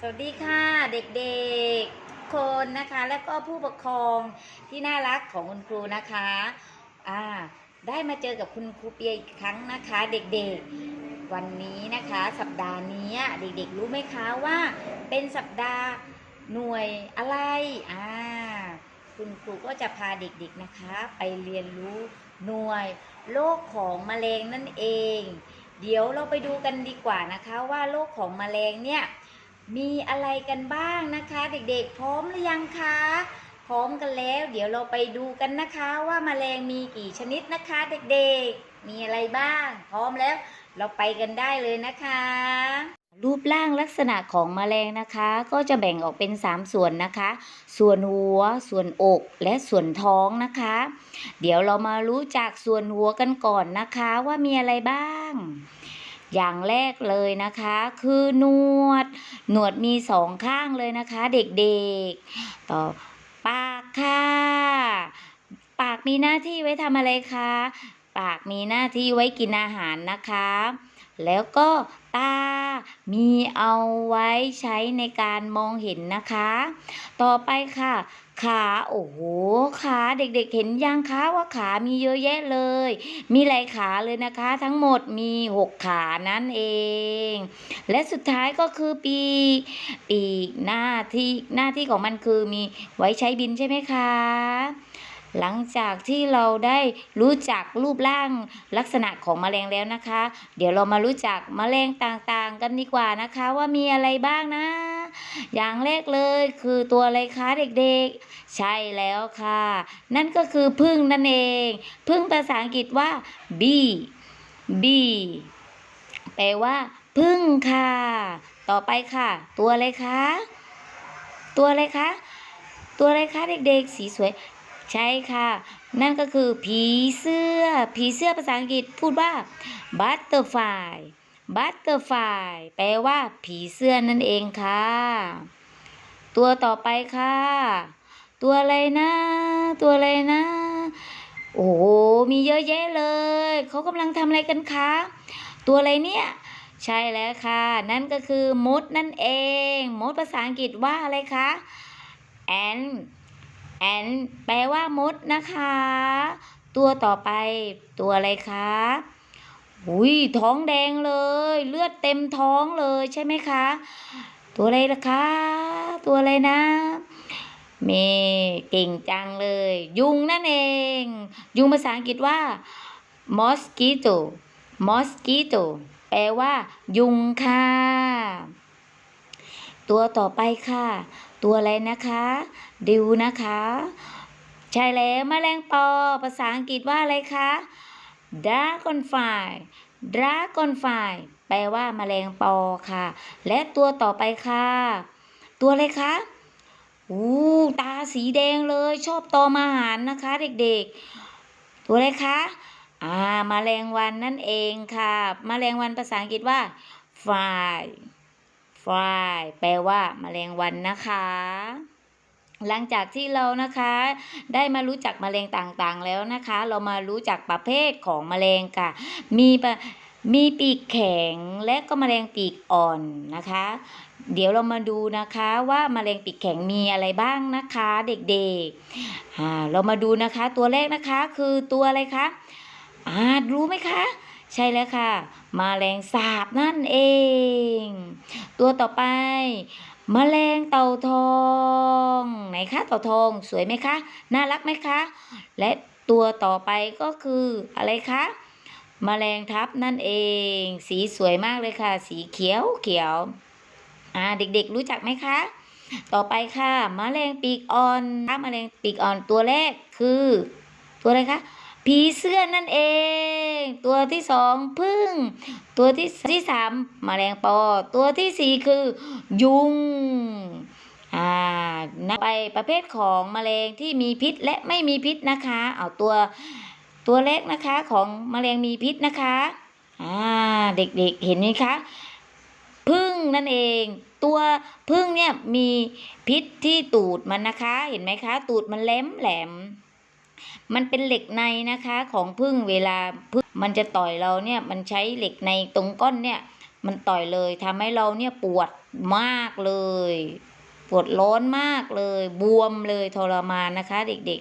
สวัสดีค่ะเด็กๆคนนะคะ และก็ผู้ปกครองที่น่ารักของคุณครูนะคะอ่าได้มาเจอกับคุณครูเปียอีกครั้งนะคะ เด็กๆวันนี้นะคะ สัปดาห์นี้เด็กๆรู้ไหมคะว่าเป็นสัปดาห์หน่วยอะไรอ่าคุณครูก็จะพาเด็กๆนะคะ ไปเรียนรู้หน่วยโลกของแมลงนั่นเอง เดี๋ยวเราไปดูกันดีกว่านะคะ ว่าโลกของแมลงเนี่ย มีอะไรกันบ้างนะคะ เด็กๆ พร้อมหรือยังคะ พร้อมกันแล้ว เดี๋ยวเราไปดูกันนะคะว่าแมลงมีกี่ชนิดนะคะ เด็กๆ มีอะไรบ้าง พร้อมแล้ว เราไปกันได้เลยนะคะ รูปร่างลักษณะของแมลงนะคะ ก็จะแบ่งออกเป็น 3 ส่วนนะคะ ส่วนหัว ส่วนอกและส่วนท้องนะคะ เดี๋ยวเรามารู้จักส่วนหัวกันก่อนนะคะ ว่ามีอะไรบ้าง อย่างแรกเลยนะคะ คือนวด หนวดมีสองข้างเลยนะคะ เด็กๆ ต่อปากค่ะ ปากมีหน้าที่ไว้ทำอะไรคะ ปากมีหน้าที่ไว้กินอาหารนะคะ แล้วก็ตามีเอาไว้ใช้ในการมองเห็นนะคะ ต่อไปค่ะ ขาโอ้โหขาเด็กๆเห็นยังคะว่าขามีเยอะแยะเลย มีหลายขาเลยนะคะ ทั้งหมดมีหกขานั่นเอง และสุดท้ายก็คือปีกปีกหน้าที่หน้าที่ของมันคือมีไว้ใช้บินใช่ไหมคะ หลังจากที่เราได้รู้จักรูปร่างลักษณะของแมลงแล้วนะคะ เดี๋ยวเรามารู้จักแมลงต่างๆ กันดีกว่านะคะ ว่ามีอะไรบ้างนะ อย่างแรกเลยคือตัวอะไรคะเด็กๆ ใช่แล้วค่ะ นั่นก็คือพึ่งนั่นเอง พึ่งภาษาอังกฤษว่า bee bee แปลว่าพึ่งค่ะ ต่อไปค่ะ ตัวอะไรคะ ตัวอะไรคะ ตัวอะไรคะเด็กๆ สีสวย ใช่ค่ะ นั่นก็คือผีเสื้อ ผีเสื้อภาษาอังกฤษพูดว่า butterfly butterfly แปลว่า ผีเสื้อนั่นเองค่ะ ตัวต่อไปค่ะ ตัวอะไรนะ ตัวอะไรนะ โอ้โห มีเยอะแยะเลย เขากำลังทำอะไรกันคะ ตัวอะไรเนี่ย ใช่แล้วค่ะ นั่นก็คือมดนั่นเอง มดภาษาอังกฤษว่าอะไรคะ ant ant แปลว่ามดนะคะ ตัวต่อไปตัวอะไรคะอุ้ยท้องแดงเลย เลือดเต็มท้องเลยใช่ไหมคะ ตัวอะไรล่ะคะ ตัวอะไรนะ เมเก่งจังเลย ยุงนั่นเอง ยุงภาษาอังกฤษว่า mosquito mosquito แปลว่า ยุงค่ะ ตัวต่อไปค่ะ ตัวอะไรนะคะ ดิวนะคะ ใช่แล้วแมลงปอ ภาษาอังกฤษว่าอะไรคะ dragonfly dragonfly แปลว่าแมลงปอค่ะ และตัวต่อไปค่ะ ตัวอะไรคะอู้ตาสีแดงเลยชอบตอมอาหารนะคะ เด็กๆ ตัวอะไรคะอ่าแมลงวันนั่นเองค่ะแมลงวันภาษาอังกฤษว่า fly fly แปลว่าแมลงวันนะคะ หลังจากที่เรานะคะ ได้มารู้จักแมลงต่างๆแล้วนะคะ เรามารู้จักประเภทของแมลงค่ะ มีมีปีกแข็งและก็แมลงปีกอ่อนนะคะ เดี๋ยวเรามาดูนะคะว่าแมลงปีกแข็งมีอะไรบ้างนะคะ เด็กๆอ่าเรามาดูนะคะตัวแรกนะคะคือตัวอะไรคะอ่ารู้ไหมคะ ใช่แล้วค่ะมแมลงสาบนั่นเอง ตัวต่อไปแมลงเต่าทองไหนคะเต่าทองสวยไหมคะ น่ารักไหมคะ และตัวต่อไปก็คืออะไรคะแมลงทับนั่นเอง สีสวยมากเลยค่ะ สีเขียวเขียวอ่าเด็กๆรู้จักไหมคะ ต่อไปค่ะแมลงปีกอ่อนแมลงปีกอ่อนตัวแรกคือ ตัวอะไรคะ ผีเสื้อนั่นเอง ตัวที่สองพึ่ง ตัวที่ที่สามแมลงปอ ตัวที่สี่คือ ยุงอ่านะไปประเภทของแมลงที่มีพิษและไม่มีพิษนะคะ เอาตัวตัวเล็กนะคะของแมลงมีพิษนะคะอ่าเด็กๆเห็นไหมคะพึ่งนั่นเอง ตัวพึ่งเนี่ยมีพิษที่ตูดมันนะคะ เห็นไหมคะ ตูดมันแหลมแหลม มันเป็นเหล็กในนะคะของพึ่งเวลาพึ่งมันจะต่อยเราเนี่ยมันใช้เหล็กในตรงก้นเนี่ยมันต่อยเลยทำให้เราเนี่ยปวดมากเลย ปวดร้อนมากเลย บวมเลยทรมานนะคะ เด็ก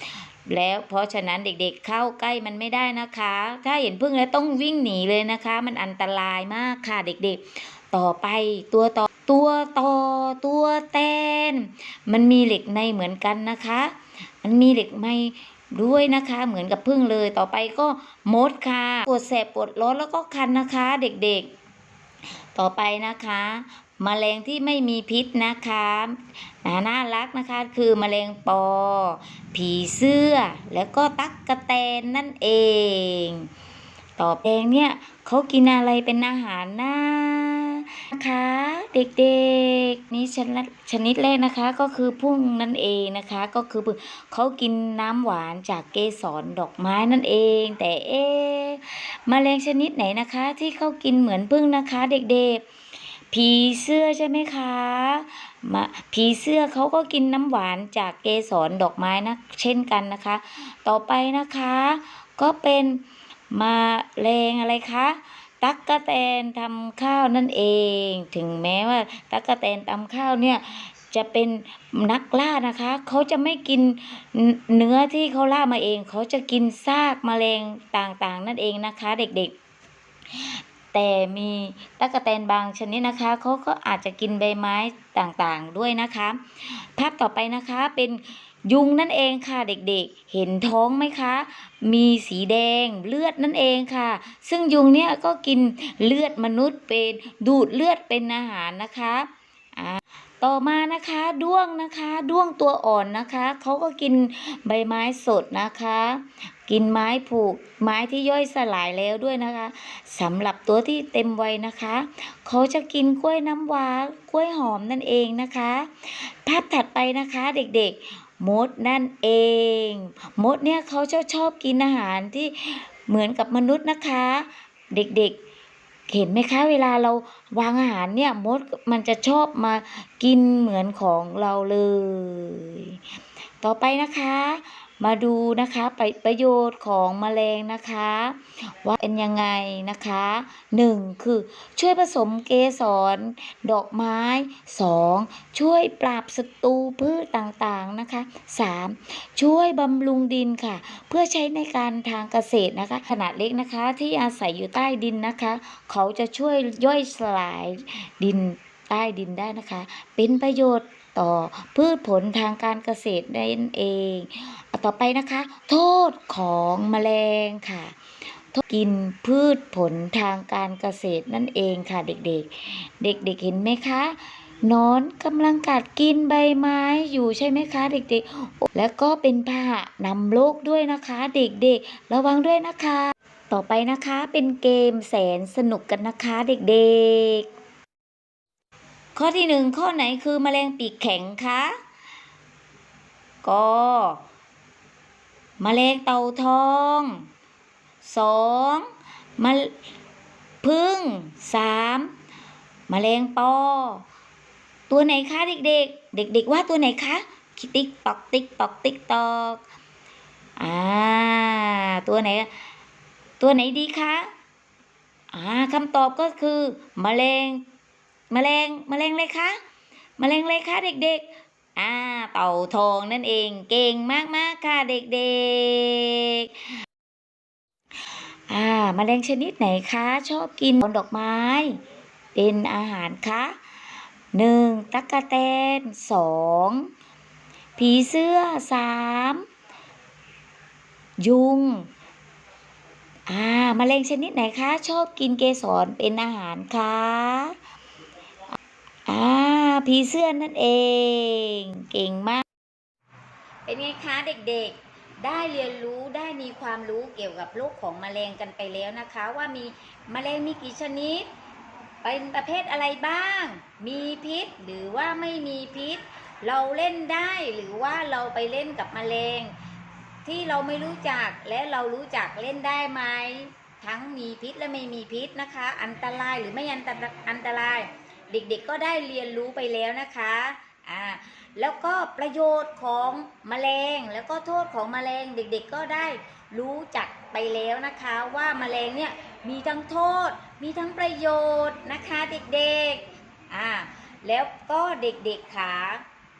ๆ แล้วเพราะฉะนั้นเด็กๆเข้าใกล้มันไม่ได้นะคะ ถ้าเห็นพึ่งแล้วต้องวิ่งหนีเลยนะคะ มันอันตรายมากค่ะเด็กๆ ต่อไปตัวต่อตัวต่อตัวแตน มันมีเหล็กในเหมือนกันนะคะ มันมีเหล็กในด้วยนะคะ เหมือนกับพึ่งเลยต่อไปก็มดค่ะปวดแสบปวดร้อนแล้วก็คันนะคะ เด็กๆ ต่อไปนะคะมแมลงที่ไม่มีพิษนะคะน่าน่ารักนะคะคือมแมลงปอ ผีเสื้อ แล้วก็ตั๊กกะแตนนั่นเอง ต่อแปงเนี่ยเขากินอะไรเป็นอาหารนะ นะคะเด็กๆนี่ชนิดชนิดแรกนะคะก็คือพุ่งนั่นเองนะคะก็คือเขากินน้ำหวานจากเกสรดอกไม้นั่นเอง แต่เอ๊ะแมลงชนิดไหนนะคะที่เขากินเหมือนพึ่งนะคะ เด็กๆผีเสื้อใช่ไหมคะมาผีเสื้อเขาก็กินน้ำหวานจากเกสรดอกไม้นะ เช่นกันนะคะ ต่อไปนะคะ ก็เป็นมาแรงอะไรคะ ตั๊กกะแตนทำข้าวนั่นเอง ถึงแม้ว่า ตั๊กกะแตนทำข้าวเนี่ยจะเป็นนักล่านะคะ เขาจะไม่กินเนื้อที่เขาล่ามาเอง เขาจะกินซากแมลงต่างๆ นั่นเองนะคะ เด็กๆ แต่มีตั๊กแตนบางชนิดนะคะเขาก็อาจจะกินใบไม้ต่างๆด้วยนะคะ ภาพต่อไปนะคะเป็น ยุงนั่นเองค่ะเด็กๆ เห็นท้องไหมคะ มีสีแดงเลือดนั่นเองค่ะ ซึ่งยุงเนี่ยก็กินเลือดมนุษย์เป็นดูดเลือดเป็นอาหารนะคะอ่าต่อมานะคะด้วงนะคะด้วงตัวอ่อนนะคะเขาก็กินใบไม้สดนะคะ กินไม้ผูกไม้ที่ย่อยสลายแล้วด้วยนะคะสำหรับตัวที่เต็มวัยนะคะเขาจะกินกล้วยน้ำว้ากล้วยหอมนั่นเองนะคะ ภาพถัดไปนะคะเด็กๆ มดนั่นเอง มดเนี่ยเขาชอบชอบกินอาหารที่เหมือนกับมนุษย์นะคะ เด็กๆ เห็นไหมคะเวลาเราวางอาหารเนี่ยมดมันจะชอบมากินเหมือนของเราเลย ต่อไปนะคะ มาดูนะคะไปประโยชน์ของแมลงนะคะ ว่าเป็นยังไงนะคะหนึ่งคือช่วยผสมเกสรดอกไม้สองช่วยปราบศัตรูพืชต่างๆนะคะสามช่วยบำรุงดินค่ะ เพื่อใช้ในการทางเกษตรนะคะ ขนาดเล็กนะคะที่อาศัยอยู่ใต้ดินนะคะ เขาจะช่วยย่อยสลายดินใต้ดินได้นะคะ เป็นประโยชน์ ต่อพืชผลทางการเกษตรนั่นเองอต่อไปนะคะ โทษของแมลงค่ะกินพืชผลทางการเกษตรนั่นเองค่ะเด็กๆ เด็กๆเห็นไหมคะนอนกำลังกัดกินใบไม้อยู่ใช่ไหมคะ เด็กๆ แล้วก็เป็นพาหะนำโรคด้วยนะคะ เด็กๆ ระวังด้วยนะคะ ต่อไปนะคะเป็นเกมแสนสนุกกันนะคะ เด็กๆ ข้อที่หนึ่งข้อไหนคือแมลงปีกแข็งคะก็แมลงเต่าทองสองมพึ่งสามแมลงปอ ตัวไหนคะเด็กๆ เด็ก ๆ ว่าตัวไหนคะติ๊กตอกติ๊กตอกติ๊กตอกอ่าตัวไหน ตัวไหนดีคะอ่าคำตอบก็คือแมลง แมลงแมลงอะไรคะแมลงอะไรคะเด็กๆ อ่า เต่าทองนั่นเองเก่งมากๆค่ะเด็กๆ อ่าแมลงชนิดไหนคะชอบกินดอกไม้ เป็นอาหารคะหนึ่งตั๊กแตนสองผีเสื้อสามยุง อ่าแมลงชนิดไหนคะ ชอบกินเกสรเป็นอาหารคะ อ่าผีเสื้อนั่นเอง เก่งมาก เป็นไงคะเด็กๆ ได้เรียนรู้ได้มีความรู้เกี่ยวกับโรคของแมลงกันไปแล้วนะคะ ว่ามีแมลงมีกี่ชนิด เป็นประเภทอะไรบ้าง มีพิษหรือว่าไม่มีพิษ เราเล่นได้หรือว่าเราไปเล่นกับแมลงที่เราไม่รู้จักและเรารู้จักเล่นได้ไหมทั้งมีพิษและไม่มีพิษนะคะ อันตรายหรือไม่อันตรอันตราย เด็กๆก็ได้เรียนรู้ไปแล้วนะคะอ่าแล้วก็ประโยชน์ของแมลงแล้วก็โทษของแมลงเด็กๆก็ได้รู้จักไปแล้วนะคะว่าแมลงเนี่ยมีทั้งโทษ มีทั้งประโยชน์นะคะเด็กๆอ่าแล้วก็เด็กๆค่ะ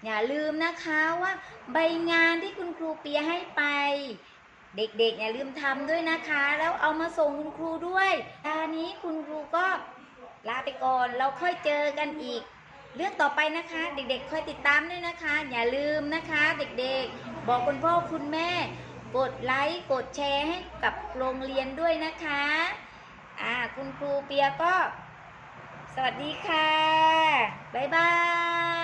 อย่าลืมนะคะว่าใบงานที่คุณครูเปียให้ไป เด็กๆอย่าลืมทำด้วยนะคะ แล้วเอามาส่งคุณครูด้วยตอนนี้คุณครูก็ ลาไปก่อนเราค่อยเจอกันอีก เรื่องต่อไปนะคะ เด็กๆค่อยติดตามด้วยนะคะ อย่าลืมนะคะ เด็กๆ บอกคุณพ่อคุณแม่ กดไลค์กดแชร์ให้กับโรงเรียนด้วยนะคะอ่าคุณครูเปียก็ สวัสดีค่ะ บ๊ายบาย